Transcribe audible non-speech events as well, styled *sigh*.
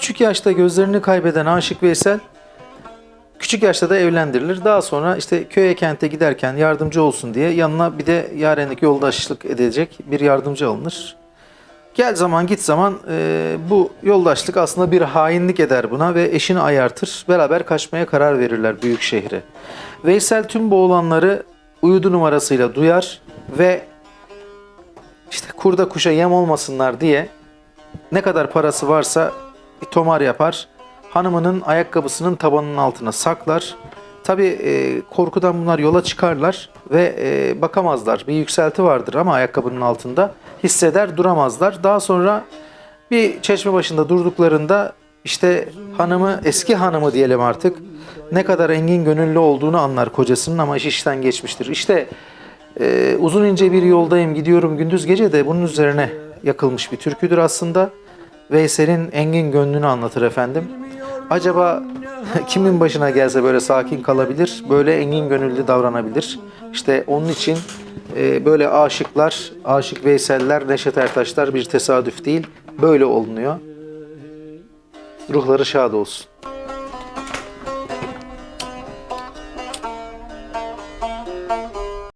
Küçük yaşta gözlerini kaybeden Aşık Veysel küçük yaşta da evlendirilir. Daha sonra işte köye kente giderken yardımcı olsun diye yanına bir de yarenlik yoldaşlık edecek bir yardımcı alınır. Gel zaman git zaman e, bu yoldaşlık aslında bir hainlik eder buna ve eşini ayartır. Beraber kaçmaya karar verirler büyük şehre. Veysel tüm bu olanları uyudu numarasıyla duyar ve işte kurda kuşa yem olmasınlar diye ne kadar parası varsa tomar yapar. Hanımının ayakkabısının tabanının altına saklar. Tabi korkudan bunlar yola çıkarlar ve e, bakamazlar. Bir yükselti vardır ama ayakkabının altında hisseder duramazlar. Daha sonra bir çeşme başında durduklarında işte hanımı eski hanımı diyelim artık ne kadar engin gönüllü olduğunu anlar kocasının ama iş işten geçmiştir. İşte ee, uzun ince bir yoldayım gidiyorum gündüz gece de bunun üzerine yakılmış bir türküdür aslında. Veysel'in engin gönlünü anlatır efendim. Acaba *laughs* kimin başına gelse böyle sakin kalabilir, böyle engin gönüllü davranabilir. İşte onun için e, böyle aşıklar, aşık Veysel'ler, Neşet Ertaşlar bir tesadüf değil, böyle olunuyor. Ruhları şad olsun.